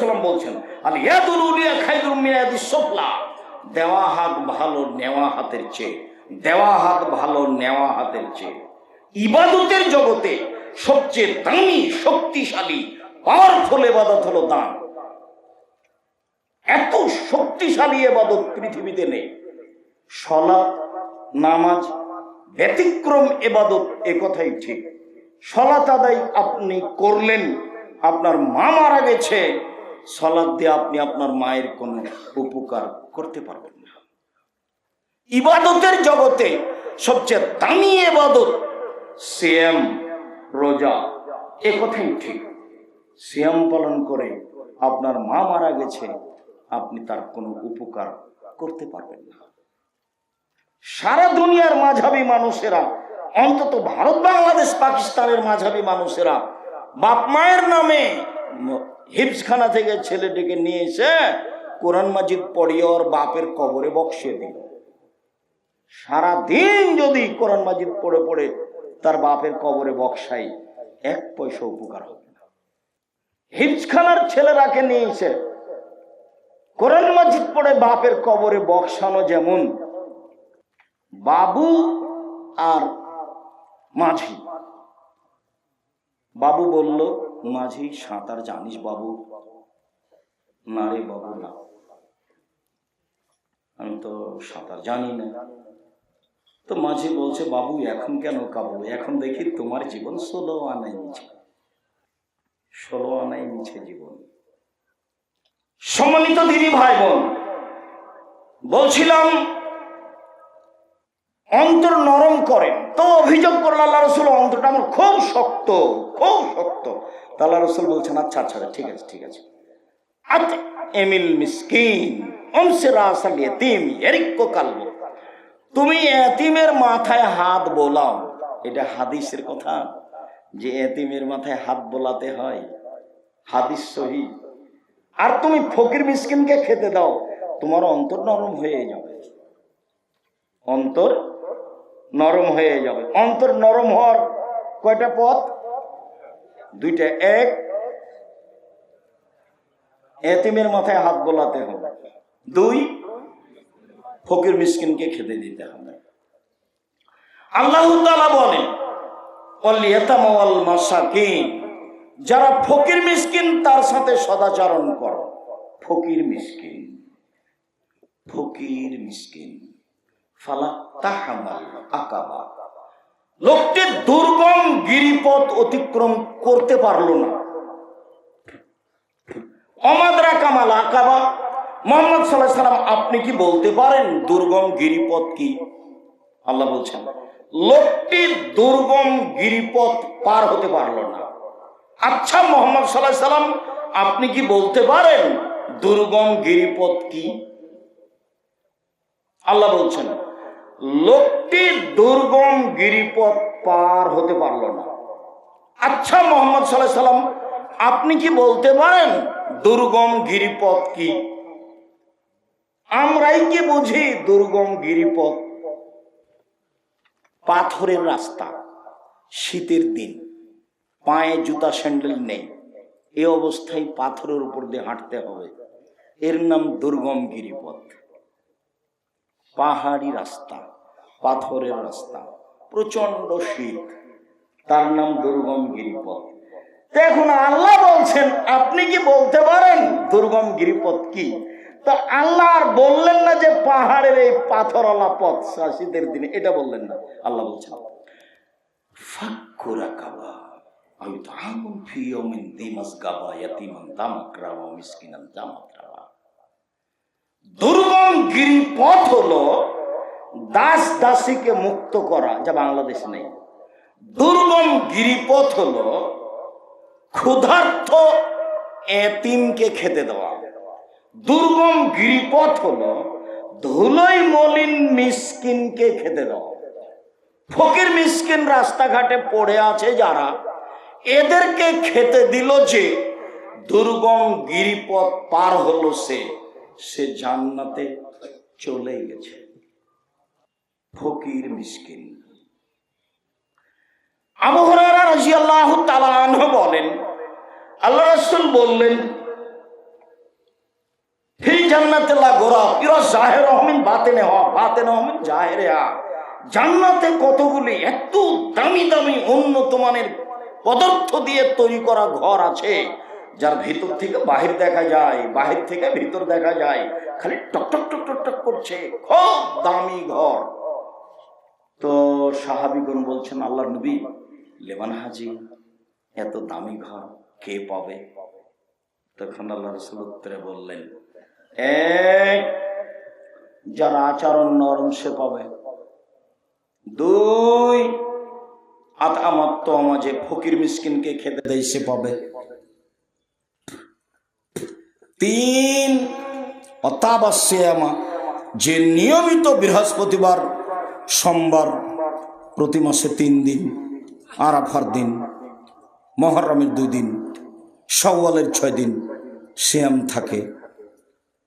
সাল্লাম বলছেন আর ইয়াদুল উলিয়া খাইদুল মিয়াদি সফলা। দেওয়া হাত ভালো, নেওয়া হাতের চেয়ে, দেওয়া হাত ভালো, নেওয়া হাতের চেয়ে। ইবাদতের জগতে সবচেয়ে দামি, শক্তিশালী পাওয়ারফুল এবাদত হলো দান। এত শক্তিশালী এবাদত পৃথিবীতে নেই। সলাৎ, নামাজ, ব্যতিক্রম এবাদত এ কথাই ঠিক। সলাৎ আদায় আপনি করলেন, আপনার মা মারা গেছে সলাৎ দিয়ে আপনি আপনার মায়ের কোনো উপকার করতে পারবেন না। ইবাদতের জগতে সবচেয়ে দামি এবাদত সিয়াম, রোজা। এ কথাই ঠিক। সিয়াম পালন করে আপনার মা মারা গেছে, আপনি তার কোনো উপকার করতে পারবেন না। সারা দুনিয়ার মাঝাবী মানুষেরা, অন্তত ভারত, বাংলাদেশ, পাকিস্তানের মাঝাবী মানুষেরা, বাপ মায়ের নামে হিপসখানা থেকে ছেলে ডেকে নিয়ে এসে কোরআন মাজিদ পড়িয়ে ওর বাপের কবরে বক্সিয়ে দিল। সারা দিন যদি কোরআন মাজিদ পড়ে পড়ে তার বাপের কবরে বক্সাই, এক পয়সা উপকার হবে না। হিপসখানার ছেলেরাকে নিয়ে এসে কোরআন মাজিদ পড়ে বাপের কবরে বক্সানো যেমন বাবু আর মাঝি। বাবু বলল, মাঝি, সাঁতার জানিস বাবু? না রে বাবু, না। আমি তো সাঁতার জানি না। তো মাঝি বলছে, বাবু, এখন কেন কাবু এখন দেখি তোমার জীবন ষোলো আনাই নিচে ষোলো আনাই নিচে জীবন। সম্মানিত দিদি ভাই বোন বলছিলাম অন্তর নরম করেন। তো অভিযোগ করল আল্লাহ রসুল, অন্তরটা আমার খুব শক্ত খুব শক্ত। তা আল্লাহ রসুল বলছেন আচ্ছা আচ্ছা ঠিক আছে ঠিক আছে। আত এমিল মিসকিন তুমি এতিমের মাথায় হাত বোলাও। এটা হাদিসের কথা। যে এতিমের মাথায় হাত বোলাতে হয়, হাদিস সহি। আর তুমি ফকির মিসকিনকে খেতে দাও, তোমার অন্তর নরম হয়ে যাবে। অন্তর নরম হয়ে যাবে। অন্তর নরম হওয়ার কয়টা পথ? দুইটা। এক, এতিমের মাথায় হাত বোলাতে হবে। দুই, ফকির মিসকিনকে খেতে দিতে হবে। আল্লাহ বলেন যারা ফকির মিসকিন, তার সাথে সদাচরণ করো। ফকির মিসকিন। ফকির মিসকিন। লোকটি দুর্গম গিরিপথ অতিক্রম করতে পারল না। অমাদরা কামাল আকাবা। মোহাম্মদ সাল্লাহ সাল্লাম, আপনি কি বলতে পারেন দুর্গম গিরিপথ কি? আল্লাহ বলছেন, লোকটি দুর্গম গিরিপথ পার হতে পারল না। আচ্ছা মোহাম্মদ সাল্লাহ সাল্লাম, আপনি কি বলতে পারেন দুর্গম গিরিপথ কি? আল্লাহ বলছেন লোকটি দুর্গম গিরিপথ পার হতে পারল না। আচ্ছা মোহাম্মদ সাল্লাহ সাল্লাম, আপনি কি বলতে পারেন দুর্গম গিরিপথ কি? আমরাই কি বুঝি দুর্গম গিরিপথ? পাথরের রাস্তা, শীতের দিন, পায়ে জুতা স্যান্ডেল নেই, এ অবস্থায় পাথরের উপর দিয়ে হাঁটতে হবে। এর নাম দুর্গম গিরিপথ। পাহাড়ি রাস্তা, পাথরের রাস্তা প্রচণ্ড শীত। তার নাম দুর্গম গিরিপথ। এখন আল্লাহ বলছেন, আপনি কি বলতে পারেন দুর্গম গিরিপথ কি? তো আল্লাহ আর বললেন না যে পাহাড়ের এই পাথরওয়ালা পথ শীতের দিনে, এটা বললেন না। আল্লাহ বলছেন কাবা, আমি তো আমন ফিয়মিন দিমাস গাবা, ইয়াতিমান দামাকরাওয়া মিসকিনান দামাকরাওয়া দুর্গম গিরিপথ হলো দাস দাসীকে মুক্ত করা, যা বাংলাদেশ নেই। দুর্গম গিরিপথ হলো ক্ষুধার্থ এতিমকে খেতে দেওয়া। দুর্গম গিরিপথ হলো ধুলোই মলিন মিসকিনকে খেতে দেওয়া। ফকির মিসকিন রাস্তাঘাটে পড়ে আছে যারা, এদেরকে খেতে দিল যে দুর্গম গিরিপথ পার হলো সে। সে জান্নাতে চলে গেছে। ফকির মিসকিন। আবু হুরায়রা রাদিয়াল্লাহু তাআলা বলেন, আল্লাহ রাসূল বললেন জান্নাতে কতগুলি এত দামি দামি উন্নত মানের পদার্থ দিয়ে তৈরি করা ঘর আছে যার ভিতর থেকে বাহির দেখা যায়, বাহির থেকে ভিতর দেখা যায়, খালি টক টক টক টক টক করছে, খুব দামি ঘর। তো সাহাবিগণ বলছেন আল্লাহ নবী, লেবান হাজি, এত দামি ঘর কে পাবে? তখন আল্লাহ রসুল উত্তরে বললেন এক যার আচরণ নরম সে পাবে। দুই আত আমার তো আমাজে ফকির মিসকিনকে খেতে দেয় সে পাবে। তিন অতাবাস্যামা যে নিয়মিত বৃহস্পতিবার, সোমবার প্রতি মাসে তিন দিন, আরাফার দিন, মহরমের দুই দিন সওয়ালের ছয় দিন শ্যাম থাকে,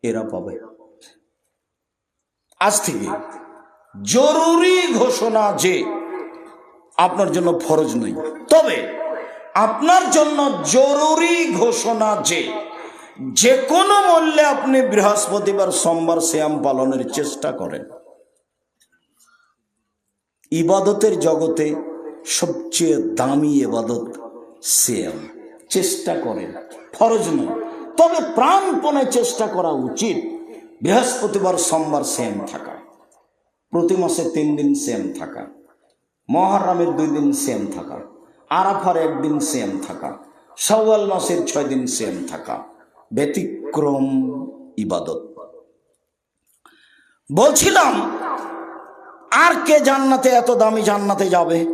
এরা পাবে। আজ থেকে জরুরি ঘোষণা যে আপনার জন্য ফরজ নই তবে আপনার জন্য জরুরি ঘোষণা যে যে কোনো মূল্যে আপনি বৃহস্পতিবার, সোমবার শ্যাম পালনের চেষ্টা করেন। ইবাদতের জগতে সবচেয়ে দামি ইবাদত শ্যাম চেষ্টা করেন, ফরজ নয়। তবে প্রাণপণে চেষ্টা করা উচিত বৃহস্পতিবার, সোমবার সেম থাকা। প্রতি মাসে তিন দিন সেম থাকা। মহারামের দুই দিন সেম থাকা। আরাফার একদিন সেম থাকা। সওয়াল মাসের ছয় দিন সেম থাকা। ব্যতিক্রম ইবাদত। বলছিলাম, আর কে জান্নাতে এত দামি জান্নাতে যাবে?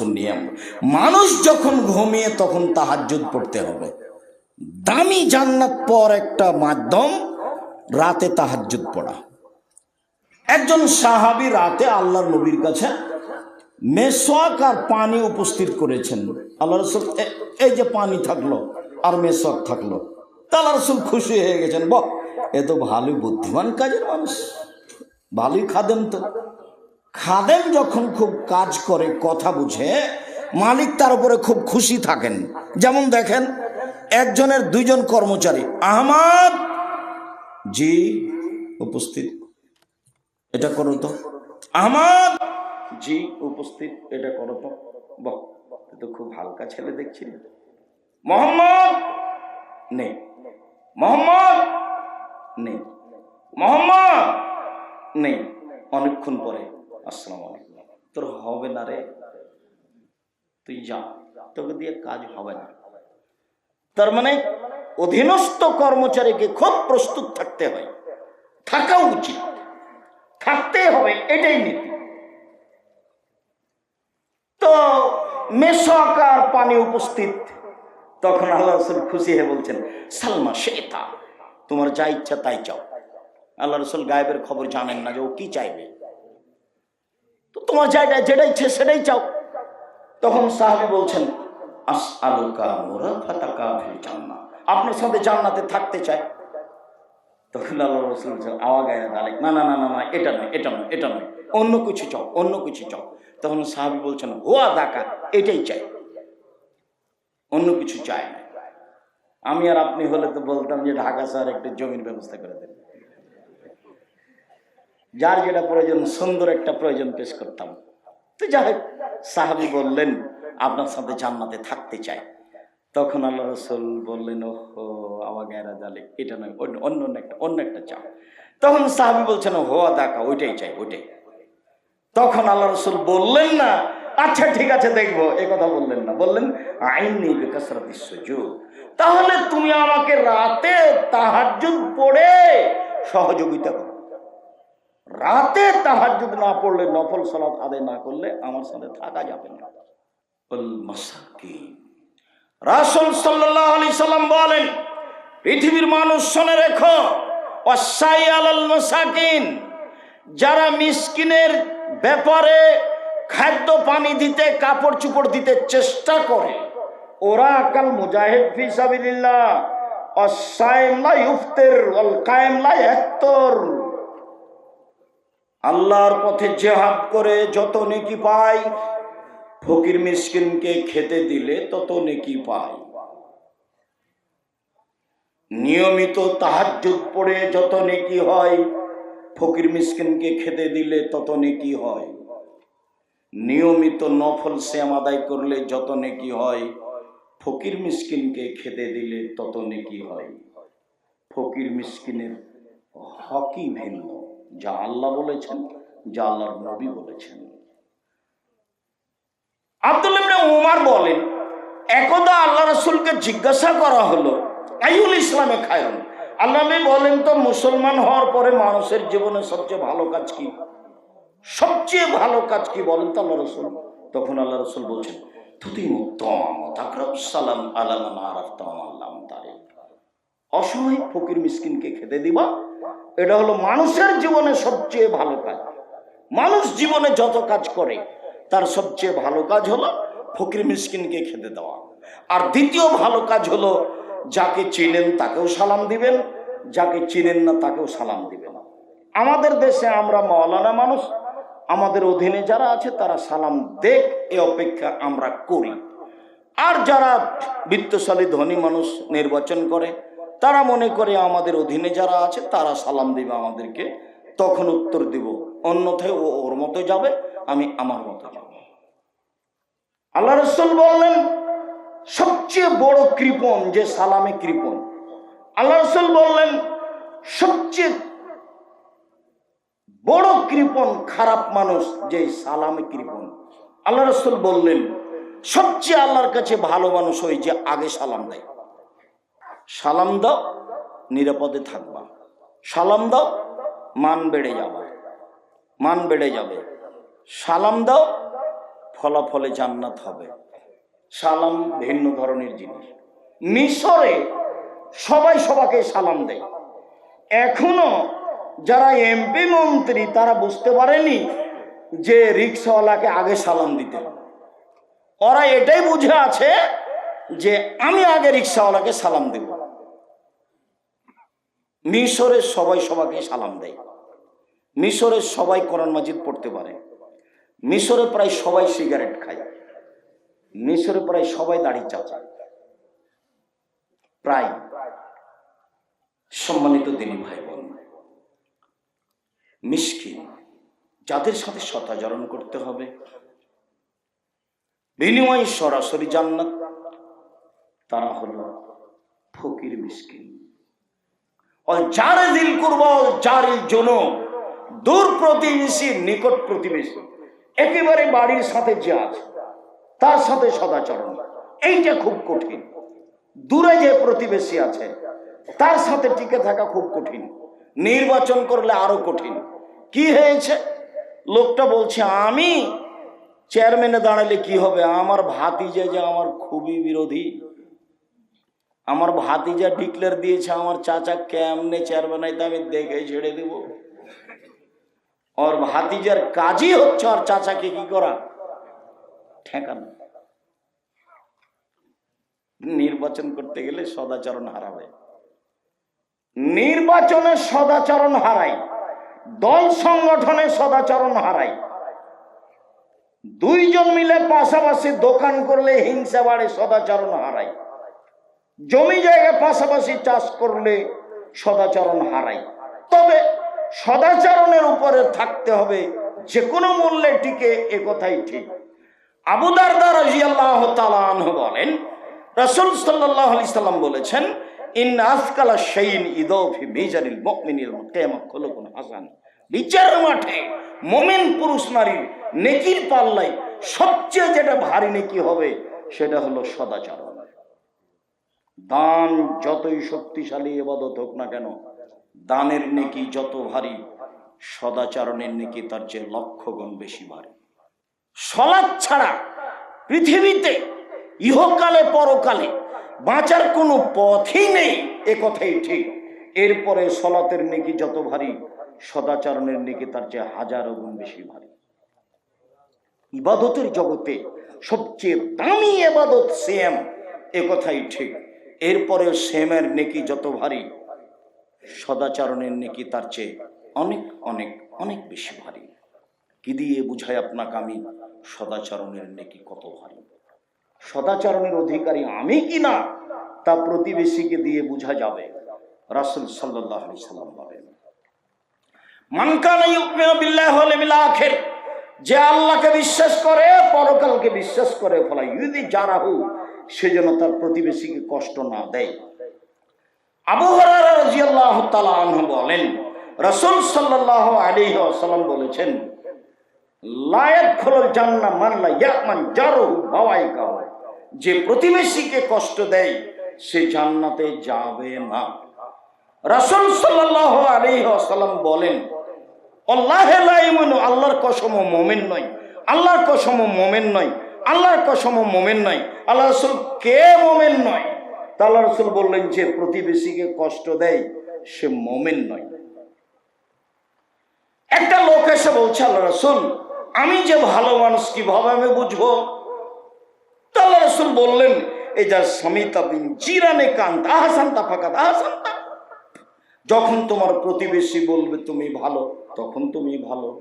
নিয়ম। মানুষ যখন ঘুমিয়ে তখন তাহাজ্জুদ পড়তে হবে। দামি জান্নাত পর একটা মাধ্যম, রাতে তাহাজ্জুদ পড়া। একজন সাহাবি রাতে আল্লাহর নবীর কাছে মেসোয়াক আর পানি উপস্থিত করেছেন। আল্লাহ রসুল এই যে পানি থাকল আর মেসোয়াক থাকল তা রসুল খুশি হয়ে গেছেন। বাহ, এ তো ভালোই বুদ্ধিমান কাজের মানুষ, ভালোই খাদেন তো। খাদেম যখন খুব কাজ করে, কথা বুঝে, মালিক তার উপরে খুব খুশি থাকেন। যেমন দেখেন, একজনের দুইজন কর্মচারী, আহমাদ জি, উপস্থিত। এটা করো তো। আহমাদ জি উপস্থিত, এটা করো তো। বাহ তো খুব হালকা ছেলে দেখছি। মোহাম্মদ? নেই। মোহাম্মদ? নেই। মোহাম্মদ? নেই। অনেকক্ষণ পরে। আসসালাম তোর হবে না রে। তুই যা। তোকে দিয়ে কাজ হবে না। তার মানে অধীনস্থ কর্মচারীকে খুব প্রস্তুত থাকতে হয়। থাকা উচিত। থাকতে হবে, এটাই নীতি তো মেসকার পানি উপস্থিত। তখন আল্লাহ রসুল খুশি হয়ে বলছেন, সালমা শেতা তোমার যা ইচ্ছা তাই চাও। আল্লাহ রসুল গায়েবের খবর জানেন না যে ও কি চাইবে। তো তোমার যেটা যেটা ইচ্ছে সেটাই চাও। তখন সাহাবি বলছেন আস আলুকা মোরা ফাতাকা ফিল জান্নাত আপনার সাথে জান্নাতে থাকতে চায়। তখন আল্লাহ রসুল আওয়া গায়ে দাঁড়াই না না না না না, এটা নয় এটা নয় এটা নয়। অন্য কিছু চাও, অন্য কিছু চাও। তখন সাহাবি বলছেন, হোয়া দাকা, এটাই চাই। অন্য কিছু চাই না। আমি আর আপনি হলে তো বলতাম যে ঢাকা শহরে একটা জমির ব্যবস্থা করে দেন। যার যেটা প্রয়োজন, সুন্দর একটা প্রয়োজন পেশ করতাম। তো যাই সাহাবি বললেন, আপনার সাথে জান্নাতে থাকতে চাই। তখন আল্লাহ রসুল বললেন ও আমার গায়েরা জালে এটা নয়, অন্য অন্য একটা অন্য একটা চাও। তখন সাহাবি বলছেন, হোয়া দাকা, ওইটাই চাই, ওইটাই। তখন আল্লাহ রসুল বললেন না আচ্ছা ঠিক আছে, দেখব। এ কথা বললেন না। বললেন, আইনি বিকাশরাতি সুযোগ তাহলে তুমি আমাকে রাতে তাহাজ্জুদ পড়ে সহযোগিতা করো। রাতে তাহাজ্জুদ না পড়লে, নফল সালাত আদায় না করলে আমার সাথে থাকা যাবে না। রাসূল সাল্লাল্লাহু আলাইহি সাল্লাম বলেন, পৃথিবীর মানুষ শুনে রেখো অসাই আলাল মাসাকিন, যারা মিসকিনের ব্যাপারে খাদ্য পানি দিতে, কাপড় চুপড় দিতে চেষ্টা করে। ওরা কাল মুজাহিদ ফি সাবিলিল্লাহ অসাইম লা ইফতির ওয়াল কায়েম লা ইয়াফতর আল্লাহর পথে জেহাদ করে যত নেকি পায়, ফকির মিসকিনকে খেতে দিলে তত নেকি পায়। নিয়মিত তাহাজ্জুদ পড়ে যত নেকি হয় ফকির মিসকিনকে খেতে দিলে তত নেকি হয়? নিয়মিত নফল শ্যাম আদায় করলে যত নেকি হয়? ফকির মিসকিনকে খেতে দিলে তত নেকি হয়? ফকির মিসকিনের হকি ভিন্ন, যা আল্লাহ বলেছেন, যা আল্লাহর নবী বলেছেন। আব্দুল উমার বলেন, একদা আল্লাহ রসুলকে জিজ্ঞাসা করা হলো আইউল ইসলামে খায়রন? আল্লাহ বলেন তো, মুসলমান হওয়ার পরে মানুষের জীবনে সবচেয়ে ভালো কাজ কি? সবচেয়ে ভালো কাজ কি বলেন তো আল্লাহ রসুল? তখন আল্লাহ রসুল বলছেন সালাম আলামান আরাফতাম আল্লাহ তারে অসহায় ফকির মিসকিনকে খেতে দিবা, এটা হলো মানুষের জীবনে সবচেয়ে ভালো কাজ। মানুষ জীবনে যত কাজ করে, তার সবচেয়ে ভালো কাজ হলো ফকির মিসকিনকে খেতে দেওয়া। আর দ্বিতীয় ভালো কাজ হলো যাকে চিনেন তাকেও সালাম দিবেন, যাকে চিনেন না তাকেও সালাম দিবেন। আমাদের দেশে আমরা মৌলানা মানুষ, আমাদের অধীনে যারা আছে তারা সালাম দেখ, এ অপেক্ষা আমরা করি। আর যারা বৃত্তশালী ধনী মানুষ নির্বাচন করে, তারা মনে করে আমাদের অধীনে যারা আছে তারা সালাম দিবে আমাদেরকে, তখন উত্তর দিব, অন্যথায় ও ওর মতো যাবে, আমি আমার মতো যাব। আল্লাহ রসুল বললেন সবচেয়ে বড় কৃপণ, যে সালামে কৃপণ। আল্লাহ রসুল বললেন, সবচেয়ে বড় কৃপণ খারাপ মানুষ, যে সালামে কৃপণ। আল্লাহ রসুল বললেন, সবচেয়ে আল্লাহর কাছে ভালো মানুষ ওই যে আগে সালাম দেয়। সালাম দাও, নিরাপদে থাকবা। সালাম দাও, মান বেড়ে যাবে। মান বেড়ে যাবে। সালাম দাও, ফলাফলে জান্নাত হবে। সালাম ভিন্ন ধরনের জিনিস। মিশরে সবাই সবাকে সালাম দেয়। এখনও যারা এমপি মন্ত্রী, তারা বুঝতে পারেনি যে রিক্সাওয়ালাকে আগে সালাম দিতে ওরা এটাই বুঝে আছে যে আমি আগে রিক্সাওয়ালাকে সালাম দেব। মিশরের সবাই সবাইকে সালাম দেয়। মিশরের সবাই কোরআন মাজিদ পড়তে পারে। মিশরে প্রায় সবাই সিগারেট খায়। মিশরে প্রায় সবাই দাড়ি চাচায়। প্রায় সম্মানিত দিনী ভাই বোন মিসকিন যাদের সাথে সতাচরণ করতে হবে, বিনিময় সরাসরি জান্নাত, তারা হলো ফকির মিসকিন যার দিল করব যার জন, দূর প্রতিবেশী, নিকট প্রতিবেশী, একেবারে বাড়ির সাথে যে আছে। তার সাথে সদাচরণ। এইটা খুব কঠিন। দূরে যে প্রতিবেশী আছে, তার সাথে টিকে থাকা খুব কঠিন। নির্বাচন করলে আরও কঠিন। কি হয়েছে? লোকটা বলছে, আমি চেয়ারম্যানে দাঁড়ালে কি হবে? আমার ভাতিজা যে আমার খুবই বিরোধী। আমার ভাতিজা ডিক্লেয়ার দিয়েছে, আমার চাচা কেমনে চেয়ারম্যান আইতে আমি দেখে ছেড়ে দেব। ওর ভাতিজার কাজই হচ্ছে আর চাচাকে কি করা? ঠেকানো। নির্বাচন করতে গেলে সদাচরণ হারাবে। নির্বাচনে সদাচরণ হারাই। দল সংগঠনে সদাচরণ হারাই। দুইজন মিলে পাশাপাশি দোকান করলে হিংসা বাড়ে, সদাচরণ হারাই। জমি জায়গা পাশাপাশি চাষ করলে সদাচরণ হারাই। তবে সদাচরণের উপরে থাকতে হবে যে কোনো মূল্যে টিকে এ কথাই ঠিক। আবু দারদা রাজিয়াল্লাহ তালাহ বলেন, রাসূল সাল্লাল্লাহু আলাইহি সাল্লাম বলেছেন ইন আসকালা শাইইন ইদাফি খুলুকুন হাসান। বিচার মাঠে মুমিন পুরুষ নারীর নেকির পাল্লাই সবচেয়ে যেটা ভারী নেকি হবে, সেটা হলো সদাচরণ। দান যতই শক্তিশালী এবাদত হোক না কেন, দানের নেকি যত ভারী, সদাচরণের নেকি তার চেয়ে লক্ষ গুণ বেশি ভারী। সলাদ ছাড়া পৃথিবীতে ইহকালে পরকালে বাঁচার কোনো পথই নেই, এ কথাই ঠিক। এরপরে সলাতের নেকি যত ভারী, সদাচরণের নেকি তার চেয়ে হাজারো গুণ বেশি ভারী। ইবাদতের জগতে সবচেয়ে দামি এবাদত সেম এ কথাই ঠিক। এরপরে সেমের নেকি যত ভারী, সদাচরণের নেকি তার চেয়ে অনেক অনেক অনেক বেশি ভারী। কি দিয়ে বুঝাই আপনাকে আমি? সদাচরণের নেকি কত ভারী? সদাচরণের অধিকারী আমি কি না? তা প্রতিবেশীকে দিয়ে বোঝা যাবে। রাসুল সাল্লাহ আলি সাল্লাম বলেন মানকানা ইউমিনু বিল্লাহি ওয়াল ইয়াউমিল আখির যে আল্লাহকে বিশ্বাস করে, পরকালকে বিশ্বাস করে, ফলা ইউদি জারাহু সেজন্য তার প্রতিবেশীকে কষ্ট না দেয়। আবু হুরায়রা রাদিয়াল্লাহু তাআলা বলেন, রাসূল সাল্লাল্লাহু আলাইহি ওয়াসাল্লাম বলেছেন লা ইয়াদখুলুল জান্নাহ মান লা ইয়ামান জারহু বাওয়াইকাহু যে প্রতিবেশীকে কষ্ট দেয়, সে জান্নাতে যাবে না। রাসূল ওয়াসাল্লাম বলেন আল্লাহর কসম মোমেন নয়। আল্লাহর কসম মোমেন নয়। আল্লাহর কসম মোমেন নয়। আল্লাহ রসুল কে মোমেন নয়? তা আল্লাহ রসুল বললেন, যে প্রতিবেশীকে কষ্ট দেয়, সে মোমেন নয়। একটা লোক এসে বলছে, আল্লাহ রসুল আমি যে ভালো মানুষ কীভাবে আমি বুঝব? তা আল্লাহ রসুল বললেন এই যার সমিতা বিন জিরানে কান্ত আহসান্তা ফাঁকা আহসান্তা যখন তোমার প্রতিবেশী বলবে, তুমি ভালো, তখন তুমি ভালো।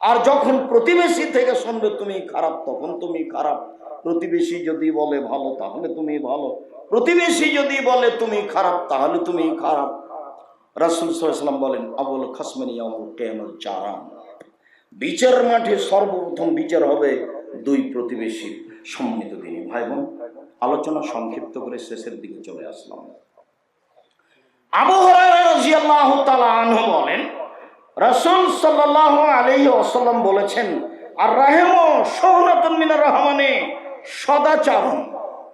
আর যখন প্রতিবেশী থেকে শুনবে, তুমি খারাপ, তখন তুমি খারাপ। প্রতিবেশী যদি বলে, ভালো, তাহলে তুমি ভালো। প্রতিবেশী যদি বলে, তুমি খারাপ, তাহলে তুমি খারাপ। রাসুল সাল্লাম বলেন, আবুল খাসমানি আমল কেমন বিচার মাঠে সর্বপ্রথম বিচার হবে দুই প্রতিবেশীর সম্মানিত দিনী। ভাই বোন আলোচনা সংক্ষিপ্ত করে শেষের দিকে চলে আসলাম। আবু হুরায়রা রাদিয়াল্লাহু তাআলা বলেন, রাসূল সাল্লাল্লাহু আলাইহি ওয়াসাল্লাম বলেছেন, আর রাহেমু সৌনাতুন মিনার রহমানে সদাচরণ।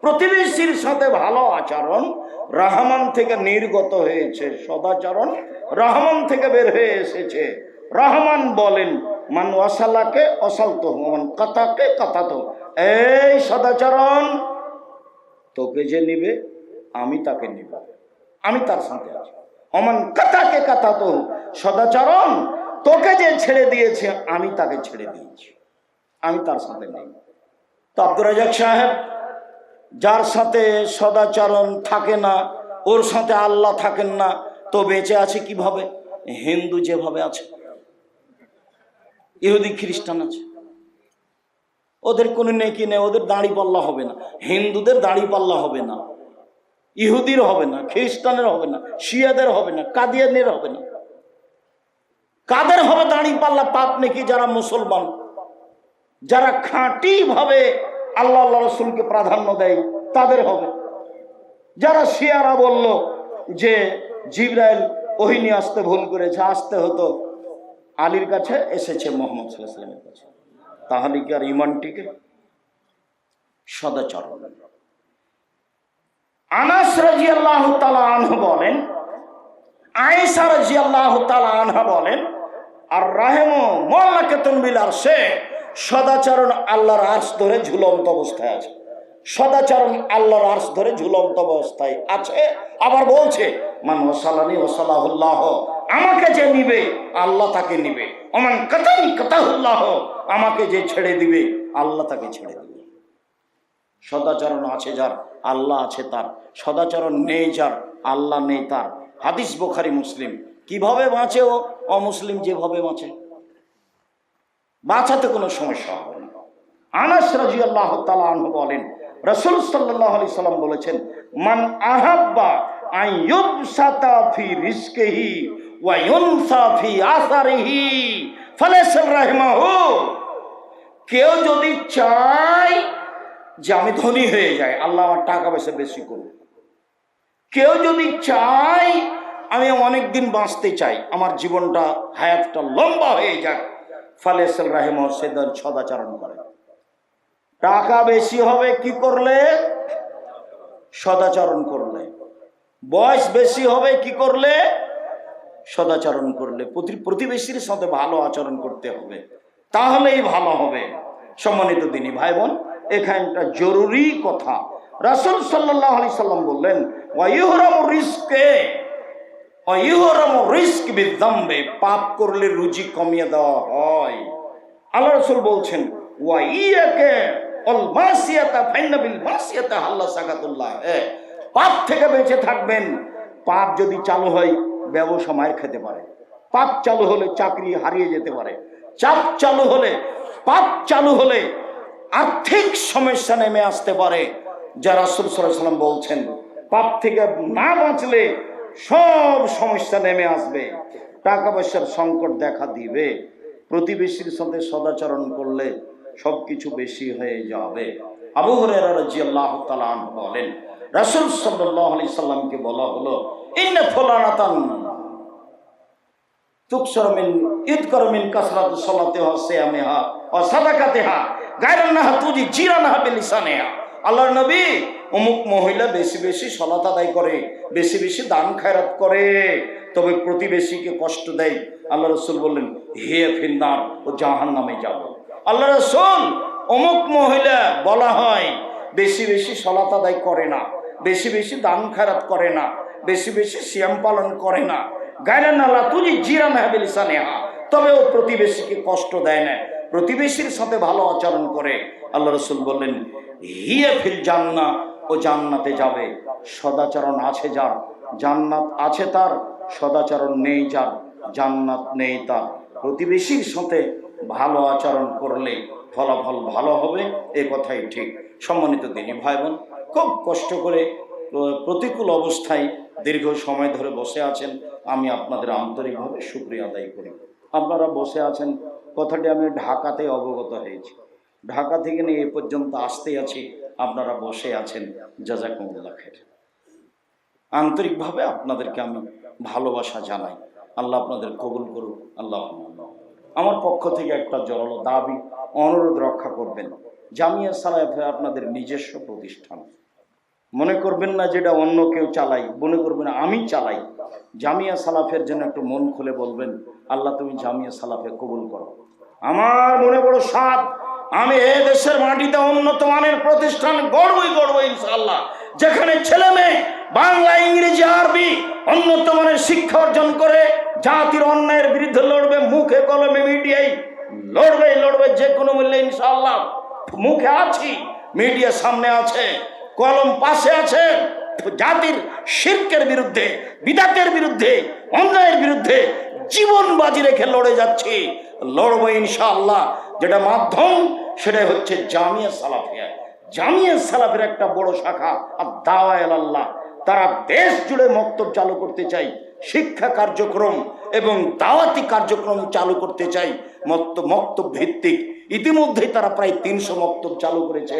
প্রতিবেশীর সাথে ভালো আচরণ, রহমান থেকে নির্গত হয়েছে সদাচরণ, রহমান থেকে বের হয়ে এসেছে। রহমান বলেন, মান ওয়াসালাকে অসালতো মান কথাকে কথাতো এই সদাচরণ, তোকে যে নিবে, আমি তাকে নিব। আমি তার সাথে আছি। অমান কথাকে কাতা তো সদাচরণ, তোকে যে ছেড়ে দিয়েছে, আমি তাকে ছেড়ে দিয়েছি। আমি তার সাথে নেই। তো আব্দুর রাজাক সাহেব যার সাথে সদাচরণ থাকে না, ওর সাথে আল্লাহ থাকেন না, তো বেঁচে আছে কীভাবে? হিন্দু যেভাবে আছে, ইহুদি, খ্রিস্টান আছে। ওদের কোনো নেকি নেই, ওদের দাড়ি পাল্লা হবে না। হিন্দুদের দাড়ি পাল্লা হবে না। ইহুদির হবে না, খ্রিস্টানের হবে না, শিয়াদের হবে না, কাদিয়ানের হবে না। কাদের হবে দাড়ি পাল্লা? পাপ নাকি যারা মুসলমান, যারা খাঁটি ভাবে আল্লাহ আল্লাহ রসুলকে প্রাধান্য দেয়, তাদের হবে। যারা শিয়ারা বলল যে জিব্রাইল ওহিনী আসতে ভুল করেছে, আসতে হতো, আলীর কাছে এসেছে মোহাম্মদ সাল্লাহ সাল্লামের কাছে। তাহলে কি আর ইমানটিকে সদাচরণ। আনাস রাজি আল্লাহ আনহ বলেন আয়েসা রাজি আল্লাহ আনহা বলেন, আর রাহেম মোল্লাকে তনবিল আর সে সদাচরণ আল্লাহর আর্স ধরে ঝুলন্ত অবস্থায় আছে। সদাচরণ আল্লাহর আর্স ধরে ঝুলন্ত অবস্থায় আছে। আবার বলছে, মান ওসালানি ওসালাহুল্লাহ আমাকে যে নিবে, আল্লাহ তাকে নিবে। অমান কথানি কথাহুল্লাহ আমাকে যে ছেড়ে দিবে, আল্লাহ তাকে ছেড়ে দিবে। সদাচরণ আছে যার, আল্লাহ আছে তার। সদাচরণ নেই যার, আল্লাহ নেই তার। হাদিস বোখারি, মুসলিম। কীভাবে বাঁচে ও অমুসলিম যেভাবে বাঁচে? বাঁচাতে কোনো সমস্যা হবে না। আনাস রাজি আল্লাহ বলেন, রসুল সাল্লাহ আলি সাল্লাম বলেছেন, মান আহাব্বা রাহিমাহু। কেউ যদি চায় যে আমি ধনী হয়ে যাই, আল্লাহ আমার টাকা পয়সা বেশি করুন কেউ যদি চায় আমি অনেক দিন বাঁচতে চাই, আমার জীবনটা, হায়াতটা লম্বা হয়ে যাক। ফালেসেল রাহেম সেদন সদাচরণ করে। টাকা বেশি হবে কি করলে? সদাচরণ করলে। বয়স বেশি হবে কি করলে? সদাচরণ করলে। প্রতিবেশীর সাথে ভালো আচরণ করতে হবে। তাহলেই ভালো হবে। সম্মানিত দিনী ভাই বোন এখানটা জরুরি কথা। রাসুল সাল্লাহ আলি সাল্লাম বললেন ওয়াইহরাম রিস্কে রিস্ক বিদ্যাম্বে, পাপ করলে রুচি কমিয়ে দেওয়া হয়। আল্লাহ রসুল বলছেন, ওয়াইয়াকে অল মাসিয়াতা ফাইনাবিল মাসিয়াতা আল্লাহ সাকাতুল্লাহ। পাপ থেকে বেঁচে থাকবেন। পাপ যদি চালু হয়, ব্যবসা মায়ের খেতে পারে। পাপ চালু হলে চাকরি হারিয়ে যেতে পারে। চাপ চালু হলে, পাপ চালু হলে আর্থিক সমস্যা নেমে আসতে পারে। যা রাসুল সাল্লাম বলছেন, পাপ থেকে না বাঁচলে সব সমস্যা নেমে আসবে। টাকা পয়সার সংকট দেখা দিবে। প্রতিবেশীর সাথে সদাচরণ করলে সবকিছু বেশি হয়ে যাবে। আবু বলেন, রাসূল সাল্লামকে বলা হলো, ইন্না বিলিসানিহা। আল্লাহর নবী অমুক মহিলা বেশি বেশি সলাত আদায় করে, বেশি বেশি দান খায়রাত করে। তবে প্রতিবেশীকে কষ্ট দেয়। আল্লাহ রসুল বললেন, হে ফিন্দার ও জাহান নামে যাব। আল্লাহ রসুল অমুক মহিলা বলা হয়, বেশি বেশি সলাত আদায় করে না, বেশি বেশি দান খায়রাত করে না, বেশি বেশি সিয়াম পালন করে না। গায়রান আল্লাহ তুই জিরান হাবিলিসানেহা তবে ও প্রতিবেশীকে কষ্ট দেয় না, প্রতিবেশীর সাথে ভালো আচরণ করে। আল্লাহ রসুল বললেন, হিয়ে ফিল জান্না ও জান্নাতে যাবে। সদাচরণ আছে যার। জান্নাত আছে তার, সদাচরণ নেই যার। জান্নাত নেই তার। প্রতিবেশীর সাথে ভালো আচরণ করলে ফলাফল ভালো হবে, এ কথাই ঠিক। সম্মানিত দিনী ভাই বোন খুব কষ্ট করে প্রতিকূল অবস্থায় দীর্ঘ সময় ধরে বসে আছেন। আমি আপনাদের আন্তরিকভাবে শুক্রিয়া আদায় করি। আপনারা বসে আছেন, কথাটি আমি ঢাকাতে অবগত হয়েছি। ঢাকা থেকে নিয়ে এ পর্যন্ত আসতে আছি। আপনারা বসে আছেন জাজাকুমুল্লাহ খের আন্তরিকভাবে আপনাদেরকে আমি ভালোবাসা জানাই। আল্লাহ আপনাদের কবুল করুক, আল্লাহ আমার পক্ষ থেকে একটা জড়ালো দাবি, অনুরোধ রক্ষা করবেন। জামিয়া সালাফে আপনাদের নিজস্ব প্রতিষ্ঠান। মনে করবেন না যেটা অন্য কেউ চালাই মনে করবেন আমি চালাই। জামিয়া সালাফের জন্য একটু মন খুলে বলবেন, আল্লাহ তুমি জামিয়া সালাফে কবুল করো। আমার মনে বড় সাপ আমি এ দেশের মাটিতে উন্নত মানের প্রতিষ্ঠান গড়বই গড়বো ইনশাল্লাহ যেখানে ছেলে মেয়ে বাংলা, ইংরেজি, আরবি উন্নত মানের শিক্ষা অর্জন করে, জাতির অন্যায়ের বিরুদ্ধে লড়বে, মুখে কলমে মিডিয়ায় লড়বে লড়বে যে কোনো মূল্যে ইনশাল্লাহ মুখে আছি মিডিয়া সামনে আছে, কলম পাশে আছে, জাতির শির্কের বিরুদ্ধে, বিদাতের বিরুদ্ধে, অন্যায়ের বিরুদ্ধে জীবন বাজি রেখে লড়ে যাচ্ছি। লড়বো ইনশাআল্লাহ, যেটা মাধ্যম সেটাই হচ্ছে জামিয়া সালাফিয়া। জামিয়া সালাফের একটা বড় শাখা, আর দাওয়ায় আল্লাহ তারা দেশ জুড়ে মক্তব চালু করতে চাই শিক্ষা কার্যক্রম এবং দাওয়াতি কার্যক্রম চালু করতে চাই মক্ত, মক্তব ভিত্তিক। ইতিমধ্যেই তারা প্রায় তিনশো মক্তব চালু করেছে।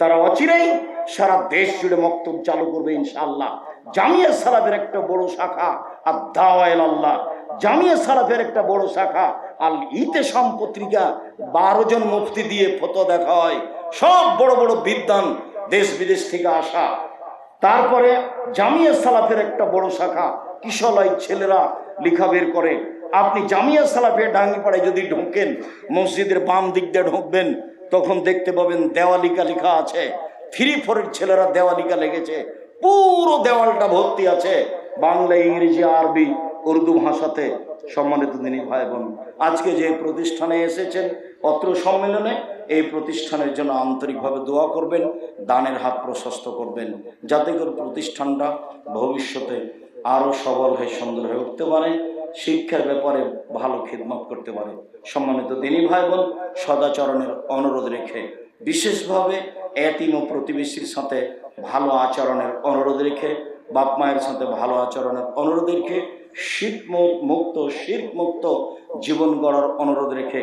তারা অচিরেই সারা দেশ জুড়ে মক্তব চালু করবে ইনশাল্লাহ জামিয়া সালাফের একটা বড় শাখা, আর দাওয়াল আল্লাহ জামিয়া সালাফের একটা বড় শাখা, আল ইতেসাম পত্রিকা, বারো জন মুফতি দিয়ে ফটো দেখা হয় সব বড় বড় বিদ্বান দেশ বিদেশ থেকে আসা। তারপরে জামিয়া সালাফের একটা বড় শাখা কিশলয় ছেলেরা লিখা বের করে। আপনি জামিয়া সালাফে ডাঙ্গিপাড়ায় যদি ঢোকেন, মসজিদের বাম দিক দিয়ে ঢুকবেন, তখন দেখতে পাবেন দেওয়ালিকা লেখা আছে। থ্রি ফোরের ছেলেরা দেওয়ালিকা লেগেছে। পুরো দেওয়ালটা ভর্তি আছে। বাংলা, ইংরেজি, আরবি উর্দু ভাষাতে সম্মানিত দিনী ভাই বোন, আজকে যে প্রতিষ্ঠানে এসেছেন অত্র সম্মেলনে, এই প্রতিষ্ঠানের জন্য আন্তরিকভাবে দোয়া করবেন, দানের হাত প্রশস্ত করবেন, যাতে করে প্রতিষ্ঠানটা ভবিষ্যতে আরও সবল হয়ে, সুন্দর হয়ে উঠতে পারে, শিক্ষার ব্যাপারে ভালো খিদমত করতে পারে। সম্মানিত দিনী ভাই বোন, সদাচরণের অনুরোধ রেখে, বিশেষভাবে এতিম ও প্রতিবেশীর সাথে ভালো আচরণের অনুরোধ রেখে, বাপ মায়ের সাথে ভালো আচরণের অনুরোধ রেখে শীত মুক্ত শীত মুক্ত জীবন গড়ার অনুরোধ রেখে